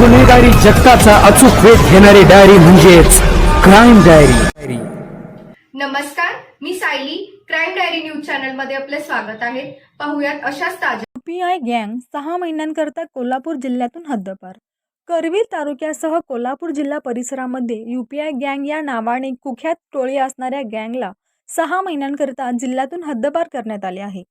गुन्हेगारी जगताचा अचूक वेध घेणारी डायरी म्हणजेच क्राईम डायरी. नमस्कार मी सायली. क्राईम डायरी न्यूज चॅनलमध्ये आपले स्वागत आहे. पाहुयात अशाच ताज्या युपीआय गँग सहा महिन्यांकरता कोल्हापूर जिल्ह्यातून हद्दपार. करवीर तालुक्यासह कोल्हापूर जिल्हा परिसरामध्ये युपीआय गँग या नावाने कुख्यात टोळी असणाऱ्या गँगला सहा महिन्यांकरता जिल्ह्यातून हद्दपार करण्यात आले आहे.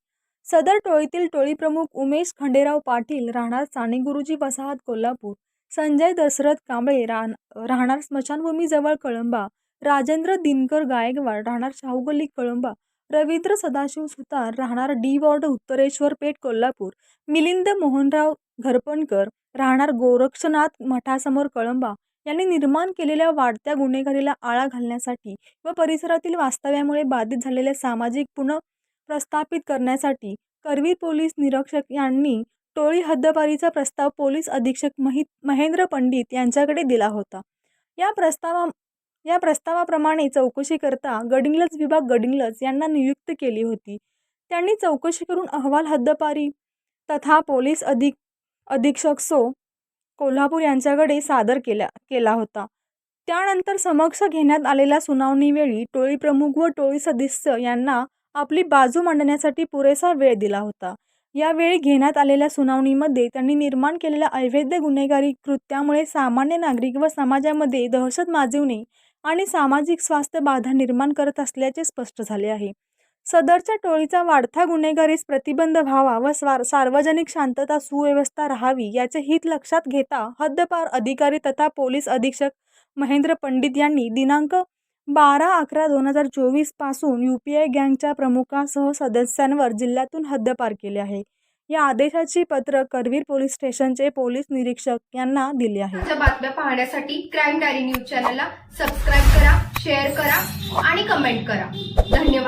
सदर टोळीतील टोळी प्रमुख उमेश खंडेराव पाटील राहणार साने गुरुजी वसाहत कोल्हापूर. संजय दशरथ कांबळे रान राहणार स्मशानभूमीजवळ कळंबा. राजेंद्र दिनकर गायकवाड राहणार शाहूगल्ली कळंबा. रवींद्र सदाशिव सुतार राहणार डी वॉर्ड उत्तरेश्वर पेठ कोल्हापूर. मिलिंद मोहनराव घरपणकर राहणार गोरक्षनाथ मठासमोर कळंबा. यांनी निर्माण केलेल्या वाढत्या गुन्हेगारीला आळा घालण्यासाठी व परिसरातील वास्तव्यामुळे बाधित झालेले सामाजिक पुनः प्रस्थापित करण्यासाठी करवीर पोलीस निरीक्षक यांनी टोळी हद्दपारीचा प्रस्ताव पोलीस अधीक्षक महि महेंद्र पंडित यांच्याकडे दिला होता. या प्रस्तावा या प्रस्तावाप्रमाणे चौकशी करता विभाग गडिंगलज यांना नियुक्त केली होती. त्यांनी चौकशी करून अहवाल हद्दपारी तथा पोलीस अधिक अधीक्षक सो. कोल्हापूर यांच्याकडे सादर केला केला होता. त्यानंतर समक्ष घेण्यात आलेल्या सुनावणीवेळी टोळी प्रमुख व टोळी सदस्य यांना आपली बाजू मांडण्यासाठी पुरेसा वेळ दिला होता. यावेळी घेण्यात आलेल्या सुनावणीमध्ये त्यांनी निर्माण केलेल्या अवैध गुन्हेगारी कृत्यामुळे सामान्य नागरिक व समाजामध्ये दहशत माजवणे आणि सामाजिक स्वास्थ्य बाधा निर्माण करत असल्याचे स्पष्ट झाले आहे. सदरच्या टोळीचा वाढता गुन्हेगारीस प्रतिबंध व्हावा व स्वार सार्वजनिक शांतता सुव्यवस्था राहावी याचे हित लक्षात घेता हद्दपार अधिकारी तथा पोलीस अधीक्षक महेंद्र पंडित यांनी दिनांक बारा अकरा दोन हजार चोवीसपासून यू पी आय गँगच्या प्रमुखासह सदस्यांवर जिल्ह्यातून हद्दपार केले आहे. या आदेशाची पत्र करवीर पोलीस स्टेशनचे पोलीस निरीक्षक यांना दिले आहे बातम्या पाहण्यासाठी क्राईम डायरी न्यूज चॅनलला सबस्क्राईब करा शेअर करा आणि कमेंट करा. धन्यवाद.